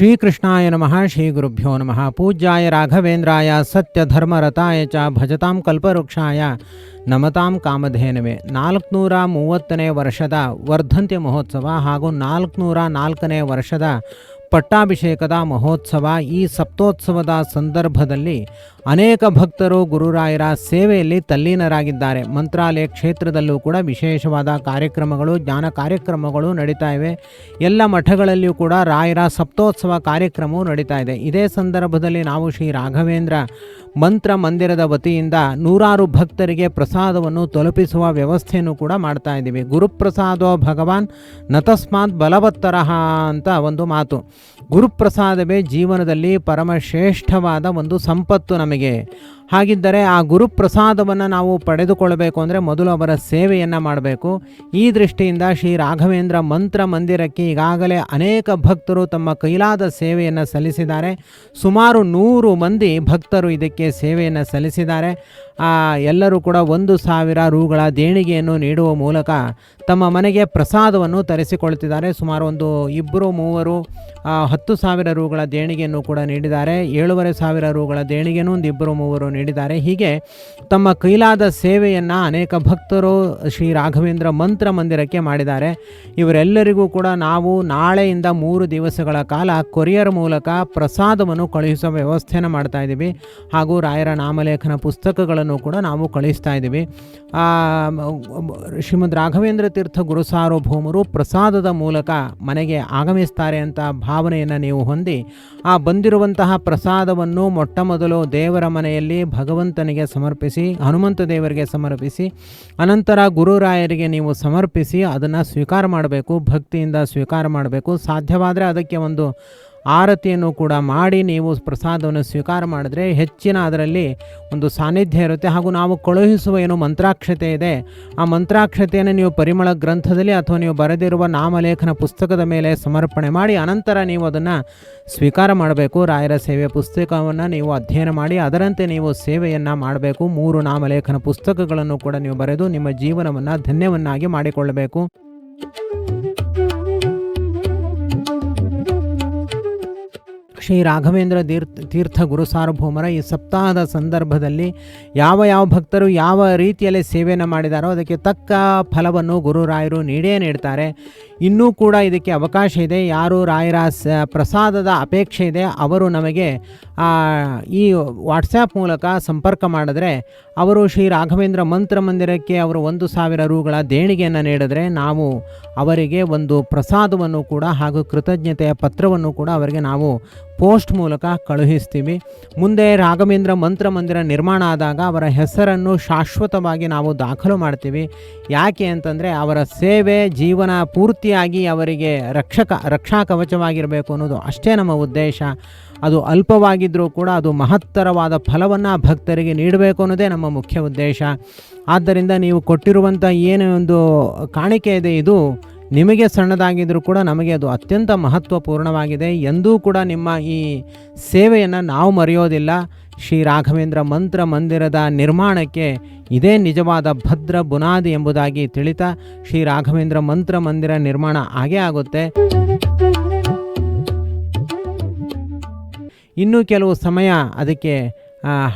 ಶ್ರೀಕೃಷ್ಣಾಯ ನಮಃ ಶ್ರೀ ಗುರುಭ್ಯೋ ನಮಃ. ಪೂಜ್ಯಾಯ ರಾಘವೇಂದ್ರಾಯ, ಸತ್ಯಧರ್ಮರತಾಯ ಚ ಭಜತಾಂ ಕಲ್ಪವೃಕ್ಷಾಯ ನಮತಾಂ ಕಾಮಧೇನವೇ. ನಾಲ್ಕುನೂರ ಮೂವತ್ತನೇ ವರ್ಷದ ವರ್ಧಂತಿ ಮಹೋತ್ಸವ ಹಾಗೂ ನಾಲ್ಕುನೂರ ನಾಲ್ಕನೇ ವರ್ಷದ ಪಟ್ಟಾಭಿಷೇಕದ ಮಹೋತ್ಸವ ಈ ಸಪ್ತೋತ್ಸವದ ಸಂದರ್ಭದಲ್ಲಿ ಅನೇಕ ಭಕ್ತರು ಗುರುರಾಯರ ಸೇವೆಯಲ್ಲಿ ತಲ್ಲೀನರಾಗಿದ್ದಾರೆ. ಮಂತ್ರಾಲಯ ಕ್ಷೇತ್ರದಲ್ಲೂ ಕೂಡ ವಿಶೇಷವಾದ ಕಾರ್ಯಕ್ರಮಗಳು, ಜ್ಞಾನ ಕಾರ್ಯಕ್ರಮಗಳು ನಡೀತಾ ಇವೆ. ಎಲ್ಲ ಮಠಗಳಲ್ಲಿಯೂ ಕೂಡ ರಾಯರ ಸಪ್ತೋತ್ಸವ ಕಾರ್ಯಕ್ರಮವು ನಡೀತಾ ಇದೆ. ಇದೇ ಸಂದರ್ಭದಲ್ಲಿ ನಾವು ಶ್ರೀ ರಾಘವೇಂದ್ರ ಮಂತ್ರ ಮಂದಿರದ ವತಿಯಿಂದ ನೂರಾರು ಭಕ್ತರಿಗೆ ಪ್ರಸಾದವನ್ನು ತಲುಪಿಸುವ ವ್ಯವಸ್ಥೆಯನ್ನು ಕೂಡ ಮಾಡ್ತಾ ಇದ್ದೀವಿ. ಗುರುಪ್ರಸಾದೋ ಭಗವಾನ್ ನತಸ್ಮಾತ್ ಬಲವತ್ತರಹ ಅಂತ ಒಂದು ಮಾತು. ಗುರುಪ್ರಸಾದವೇ ಜೀವನದಲ್ಲಿ ಪರಮಶ್ರೇಷ್ಠವಾದ ಒಂದು ಸಂಪತ್ತು ನಮಗೆ. ಹಾಗಿದ್ದರೆ ಆ ಗುರುಪ್ರಸಾದವನ್ನು ನಾವು ಪಡೆದುಕೊಳ್ಳಬೇಕು ಅಂದರೆ ಮೊದಲು ಅವರ ಸೇವೆಯನ್ನು ಮಾಡಬೇಕು. ಈ ದೃಷ್ಟಿಯಿಂದ ಶ್ರೀ ರಾಘವೇಂದ್ರ ಮಂತ್ರ ಮಂದಿರಕ್ಕೆ ಈಗಾಗಲೇ ಅನೇಕ ಭಕ್ತರು ತಮ್ಮ ಕೈಲಾದ ಸೇವೆಯನ್ನು ಸಲ್ಲಿಸಿದ್ದಾರೆ. ಸುಮಾರು ನೂರು ಮಂದಿ ಭಕ್ತರು ಇದಕ್ಕೆ ಸೇವೆಯನ್ನು ಸಲ್ಲಿಸಿದ್ದಾರೆ. ಎಲ್ಲರೂ ಕೂಡ ಒಂದು ಸಾವಿರ ರೂಗಳ ದೇಣಿಗೆಯನ್ನು ನೀಡುವ ಮೂಲಕ ತಮ್ಮ ಮನೆಗೆ ಪ್ರಸಾದವನ್ನು ತರಿಸಿಕೊಳ್ತಿದ್ದಾರೆ. ಸುಮಾರು ಒಂದು ಇಬ್ಬರು, ಮೂವರು ಹತ್ತು ಸಾವಿರ ರೂಗಳ ದೇಣಿಗೆಯನ್ನು ಕೂಡ ನೀಡಿದ್ದಾರೆ. ಏಳುವರೆ ಸಾವಿರ ರೂಗಳ ದೇಣಿಗೆಯನ್ನು ಒಂದು ಇಬ್ಬರು, ಮೂವರು ನೀಡಿದ್ದಾರೆ. ಹೀಗೆ ತಮ್ಮ ಕೈಲಾದ ಸೇವೆಯನ್ನು ಅನೇಕ ಭಕ್ತರು ಶ್ರೀ ರಾಘವೇಂದ್ರ ಮಂತ್ರ ಮಂದಿರಕ್ಕೆ ಮಾಡಿದ್ದಾರೆ. ಇವರೆಲ್ಲರಿಗೂ ಕೂಡ ನಾವು ನಾಳೆಯಿಂದ ಮೂರು ದಿವಸಗಳ ಕಾಲ ಕೊರಿಯರ್ ಮೂಲಕ ಪ್ರಸಾದವನ್ನು ಕಳುಹಿಸುವ ವ್ಯವಸ್ಥೆಯನ್ನು ಮಾಡ್ತಾ ಇದ್ದೀವಿ. ಹಾಗೂ ರಾಯರ ನಾಮಲೇಖನ ಪುಸ್ತಕಗಳನ್ನು ಕೂಡ ನಾವು ಕಳಿಸ್ತಾ ಇದ್ದೀವಿ. ಶ್ರೀಮದ್ ರಾಘವೇಂದ್ರ ತೀರ್ಥ ಗುರುಸಾರ್ವಭೌಮರು ಪ್ರಸಾದದ ಮೂಲಕ ಮನೆಗೆ ಆಗಮಿಸ್ತಾರೆ ಅಂತ ಭಾವನೆಯನ್ನು ನೀವು ಹೊಂದಿ, ಆ ಬಂದಿರುವಂತಹ ಪ್ರಸಾದವನ್ನು ಮೊಟ್ಟ ಮೊದಲು ದೇವರ ಮನೆಯಲ್ಲಿ ಭಗವಂತನಿಗೆ ಸಮರ್ಪಿಸಿ, ಹನುಮಂತ ದೇವರಿಗೆ ಸಮರ್ಪಿಸಿ, ಅನಂತರ ಗುರುರಾಯರಿಗೆ ನೀವು ಸಮರ್ಪಿಸಿ, ಅದನ್ನು ಸ್ವೀಕಾರ ಮಾಡಬೇಕು, ಭಕ್ತಿಯಿಂದ ಸ್ವೀಕಾರ ಮಾಡಬೇಕು. ಸಾಧ್ಯವಾದರೆ ಅದಕ್ಕೆ ಒಂದು ಆರತಿಯನ್ನು ಕೂಡ ಮಾಡಿ ನೀವು ಪ್ರಸಾದವನ್ನು ಸ್ವೀಕಾರ ಮಾಡಿದ್ರೆ ಹೆಚ್ಚಿನ ಅದರಲ್ಲಿ ಒಂದು ಸಾನ್ನಿಧ್ಯ ಇರುತ್ತೆ. ಹಾಗೂ ನಾವು ಕಳುಹಿಸುವ ಏನು ಮಂತ್ರಾಕ್ಷತೆ ಇದೆ, ಆ ಮಂತ್ರಾಕ್ಷತೆಯನ್ನು ನೀವು ಪರಿಮಳ ಗ್ರಂಥದಲ್ಲಿ ಅಥವಾ ನೀವು ಬರೆದಿರುವ ನಾಮಲೇಖನ ಪುಸ್ತಕದ ಮೇಲೆ ಸಮರ್ಪಣೆ ಮಾಡಿ, ಅನಂತರ ನೀವು ಅದನ್ನು ಸ್ವೀಕಾರ ಮಾಡಬೇಕು. ರಾಯರ ಸೇವೆ ಪುಸ್ತಕವನ್ನು ನೀವು ಅಧ್ಯಯನ ಮಾಡಿ, ಅದರಂತೆ ನೀವು ಸೇವೆಯನ್ನು ಮಾಡಬೇಕು. ಮೂರು ನಾಮಲೇಖನ ಪುಸ್ತಕಗಳನ್ನು ಕೂಡ ನೀವು ಬರೆದು ನಿಮ್ಮ ಜೀವನವನ್ನು ಧನ್ಯವನ್ನಾಗಿ ಮಾಡಿಕೊಳ್ಳಬೇಕು. ಶ್ರೀ ರಾಘವೇಂದ್ರ ತೀರ್ಥ ತೀರ್ಥ ಗುರು ಸಾರ್ವಭೌಮರ ಈ ಸಪ್ತಾಹದ ಸಂದರ್ಭದಲ್ಲಿ ಯಾವ ಯಾವ ಭಕ್ತರು ಯಾವ ರೀತಿಯಲ್ಲಿ ಸೇವೆಯನ್ನು ಮಾಡಿದಾರೋ ಅದಕ್ಕೆ ತಕ್ಕ ಫಲವನ್ನು ಗುರುರಾಯರು ನೀಡೇ ನೀಡ್ತಾರೆ. ಇನ್ನೂ ಕೂಡ ಇದಕ್ಕೆ ಅವಕಾಶ ಇದೆ. ಯಾರು ರಾಯರ ಪ್ರಸಾದದ ಅಪೇಕ್ಷೆ ಇದೆ, ಅವರು ನಮಗೆ ಈ ವಾಟ್ಸ್ಯಾಪ್ ಮೂಲಕ ಸಂಪರ್ಕ ಮಾಡಿದ್ರೆ, ಅವರು ಶ್ರೀ ರಾಘವೇಂದ್ರ ಮಂತ್ರ ಮಂದಿರಕ್ಕೆ ಅವರು ಒಂದು ಸಾವಿರ ರೂಗಳ ದೇಣಿಗೆಯನ್ನು ನೀಡಿದ್ರೆ, ನಾವು ಅವರಿಗೆ ಒಂದು ಪ್ರಸಾದವನ್ನು ಕೂಡ ಹಾಗೂ ಕೃತಜ್ಞತೆಯ ಪತ್ರವನ್ನು ಕೂಡ ಅವರಿಗೆ ನಾವು ಪೋಸ್ಟ್ ಮೂಲಕ ಕಳುಹಿಸ್ತೀವಿ. ಮುಂದೆ ರಾಘವೇಂದ್ರ ಮಂತ್ರ ಮಂದಿರ ನಿರ್ಮಾಣ ಆದಾಗ ಅವರ ಹೆಸರನ್ನು ಶಾಶ್ವತವಾಗಿ ನಾವು ದಾಖಲು ಮಾಡ್ತೀವಿ. ಯಾಕೆ ಅಂತಂದರೆ ಅವರ ಸೇವೆ, ಜೀವನ ಪೂರ್ತಿಯಾಗಿ ಅವರಿಗೆ ರಕ್ಷಕ, ರಕ್ಷಾ ಕವಚವಾಗಿರಬೇಕು ಅನ್ನೋದು ಅಷ್ಟೇ ನಮ್ಮ ಉದ್ದೇಶ. ಅದು ಅಲ್ಪವಾಗಿದ್ದರೂ ಕೂಡ ಅದು ಮಹತ್ತರವಾದ ಫಲವನ್ನು ಭಕ್ತರಿಗೆ ನೀಡಬೇಕು ಅನ್ನೋದೇ ನಮ್ಮ ಮುಖ್ಯ ಉದ್ದೇಶ. ಆದ್ದರಿಂದ ನೀವು ಕೊಟ್ಟಿರುವಂಥ ಏನು ಒಂದು ಕಾಣಿಕೆ ಇದೆ ಇದು ನಿಮಗೆ ಸಣ್ಣದಾಗಿದ್ದರೂ ಕೂಡ ನಮಗೆ ಅದು ಅತ್ಯಂತ ಮಹತ್ವಪೂರ್ಣವಾಗಿದೆ ಎಂದೂ ಕೂಡ ನಿಮ್ಮ ಈ ಸೇವೆಯನ್ನು ನಾವು ಮರೆಯೋದಿಲ್ಲ. ಶ್ರೀ ರಾಘವೇಂದ್ರ ಮಂತ್ರ ಮಂದಿರದ ನಿರ್ಮಾಣಕ್ಕೆ ಇದೇ ನಿಜವಾದ ಭದ್ರ ಬುನಾದಿ ಎಂಬುದಾಗಿ ತಿಳಿತಾ ಶ್ರೀ ರಾಘವೇಂದ್ರ ಮಂತ್ರ ಮಂದಿರ ನಿರ್ಮಾಣ ಆಗೇ ಆಗುತ್ತೆ. ಇನ್ನೂ ಕೆಲವು ಸಮಯ ಅದಕ್ಕೆ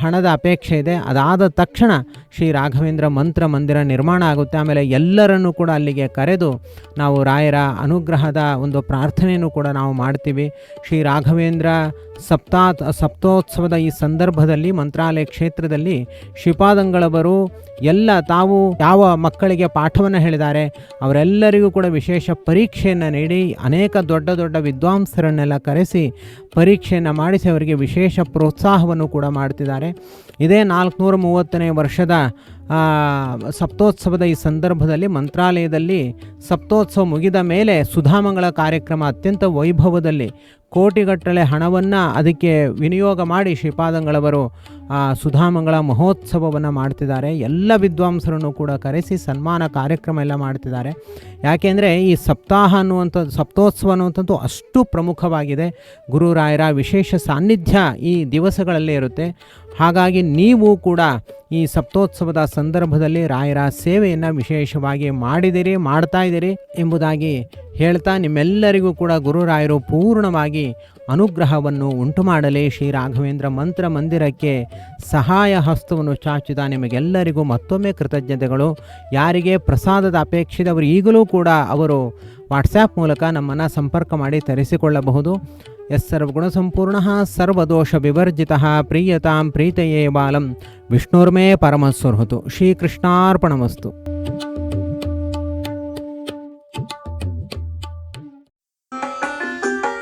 ಹಣದ ಅಪೇಕ್ಷೆ ಇದೆ. ಅದಾದ ತಕ್ಷಣ ಶ್ರೀ ರಾಘವೇಂದ್ರ ಮಂತ್ರ ಮಂದಿರ ನಿರ್ಮಾಣ ಆಗುತ್ತೆ. ಆಮೇಲೆ ಎಲ್ಲರನ್ನೂ ಕೂಡ ಅಲ್ಲಿಗೆ ಕರೆದು ನಾವು ರಾಯರ ಅನುಗ್ರಹದ ಒಂದು ಪ್ರಾರ್ಥನೆಯನ್ನು ಕೂಡ ನಾವು ಮಾಡ್ತೀವಿ. ಶ್ರೀ ರಾಘವೇಂದ್ರ ಸಪ್ತಾ, ಸಪ್ತೋತ್ಸವದ ಈ ಸಂದರ್ಭದಲ್ಲಿ, ಮಂತ್ರಾಲಯ ಕ್ಷೇತ್ರದಲ್ಲಿ ಶ್ರೀಪಾದಂಗಳವರು ಎಲ್ಲ ತಾವು ಯಾವ ಮಕ್ಕಳಿಗೆ ಪಾಠವನ್ನು ಹೇಳಿದ್ದಾರೆ, ಅವರೆಲ್ಲರಿಗೂ ಕೂಡ ವಿಶೇಷ ಪರೀಕ್ಷೆಯನ್ನು ನೀಡಿ, ಅನೇಕ ದೊಡ್ಡ ದೊಡ್ಡ ವಿದ್ವಾಂಸರನ್ನೆಲ್ಲ ಕರೆಸಿ ಪರೀಕ್ಷೆಯನ್ನು ಮಾಡಿಸಿ ಅವರಿಗೆ ವಿಶೇಷ ಪ್ರೋತ್ಸಾಹವನ್ನು ಕೂಡ ಮಾಡ್ತಿದ್ದಾರೆ ಇದೇ ನಾಲ್ಕುನೂರ ಮೂವತ್ತನೇ ವರ್ಷದ ಸಪ್ತೋತ್ಸವದ ಈ ಸಂದರ್ಭದಲ್ಲಿ ಮಂತ್ರಾಲಯದಲ್ಲಿ ಸಪ್ತೋತ್ಸವ ಮುಗಿದ ಮೇಲೆ ಸುಧಾಮಂಗಳ ಕಾರ್ಯಕ್ರಮ ಅತ್ಯಂತ ವೈಭವದಲ್ಲಿ ಕೋಟಿಗಟ್ಟಲೆ ಹಣವನ್ನು ಅದಕ್ಕೆ ವಿನಿಯೋಗ ಮಾಡಿ ಶ್ರೀಪಾದಂಗಳವರು ಸುಧಾಮಂಗಳ ಮಹೋತ್ಸವವನ್ನು ಮಾಡ್ತಿದ್ದಾರೆ. ಎಲ್ಲ ವಿದ್ವಾಂಸರನ್ನು ಕೂಡ ಕರೆಸಿ ಸನ್ಮಾನ ಕಾರ್ಯಕ್ರಮ ಎಲ್ಲ ಮಾಡ್ತಿದ್ದಾರೆ. ಯಾಕೆಂದರೆ ಈ ಸಪ್ತಾಹ ಅನ್ನುವಂಥದ್ದು ಸಪ್ತೋತ್ಸವ ಅನ್ನುವಂಥದ್ದು ಅಷ್ಟು ಪ್ರಮುಖವಾಗಿದೆ. ಗುರುರಾಯರ ವಿಶೇಷ ಸಾನ್ನಿಧ್ಯ ಈ ದಿವಸಗಳಲ್ಲಿ ಇರುತ್ತೆ. ಹಾಗಾಗಿ ನೀವು ಕೂಡ ಈ ಸಪ್ತೋತ್ಸವದ ಸಂದರ್ಭದಲ್ಲಿ ರಾಯರ ಸೇವೆಯನ್ನು ವಿಶೇಷವಾಗಿ ಮಾಡಿದಿರಿ, ಮಾಡ್ತಾ ಇದ್ದೀರಿ ಎಂಬುದಾಗಿ ಹೇಳ್ತಾ ನಿಮ್ಮೆಲ್ಲರಿಗೂ ಕೂಡ ಗುರುರಾಯರು ಪೂರ್ಣವಾಗಿ ಅನುಗ್ರಹವನ್ನು ಉಂಟು ಮಾಡಲಿ ಶ್ರೀ ರಾಘವೇಂದ್ರ ಮಂತ್ರ ಮಂದಿರಕ್ಕೆ ಸಹಾಯ ಹಸ್ತವನ್ನು ಚಾಚಿದ ನಿಮಗೆಲ್ಲರಿಗೂ ಮತ್ತೊಮ್ಮೆ ಕೃತಜ್ಞತೆಗಳು. ಯಾರಿಗೆ ಪ್ರಸಾದದ ಅಪೇಕ್ಷಿತವರು ಈಗಲೂ ಕೂಡ ಅವರು ವಾಟ್ಸ್ಯಾಪ್ ಮೂಲಕ ನಮ್ಮನ್ನು ಸಂಪರ್ಕ ಮಾಡಿ ತರಿಸಿಕೊಳ್ಳಬಹುದು. ಎಸ್ ಸರ್ವಗುಣಸಂಪೂರ್ಣ ಸರ್ವದೋಷ ವಿವರ್ಜಿತ, ಪ್ರೀಯತಾಂ ಪ್ರೀತಯೇ ಬಾಲಂ. ವಿಷ್ಣುರ್ಮೇ ಪರಮಸ್ವರ್ಹತು. ಶ್ರೀಕೃಷ್ಣಾರ್ಪಣಮಸ್ತು.